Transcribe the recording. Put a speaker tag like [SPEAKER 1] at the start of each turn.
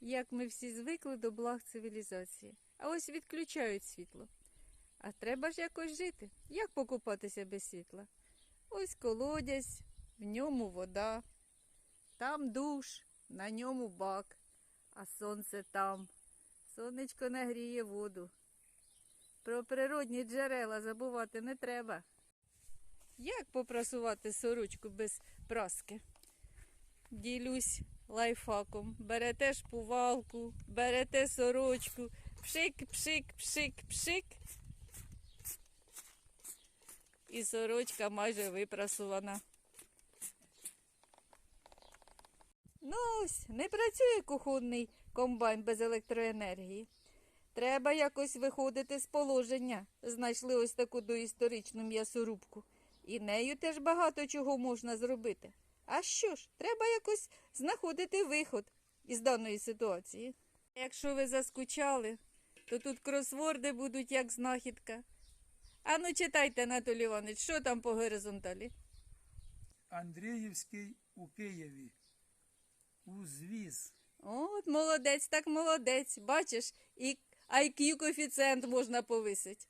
[SPEAKER 1] як ми всі звикли до благ цивілізації. А ось відключають світло. А треба ж якось жити. Як покупатися без світла? Ось колодязь, в ньому вода, там душ, на ньому бак, а сонце там. Сонечко нагріє воду. Про природні джерела забувати не треба. Як попрасувати сорочку без праски? Ділюсь лайфхаком. Берете шпувалку, берете сорочку, пшик, пшик, пшик, пшик. І сорочка майже випрасувана. Ну ось, не працює кухонний комбайн без електроенергії. Треба якось виходити з положення. Знайшли ось таку доісторичну м'ясорубку. І нею теж багато чого можна зробити. А що ж, треба якось знаходити виход із даної ситуації. Якщо ви заскучали, то тут кросворди будуть як знахідка. Ану, читайте, Анатолій Іванович, що там по горизонталі?
[SPEAKER 2] Андріївський у Києві. Узвіз.
[SPEAKER 1] От, молодець, так молодець. Бачиш, і IQ коефіцієнт можна повисити.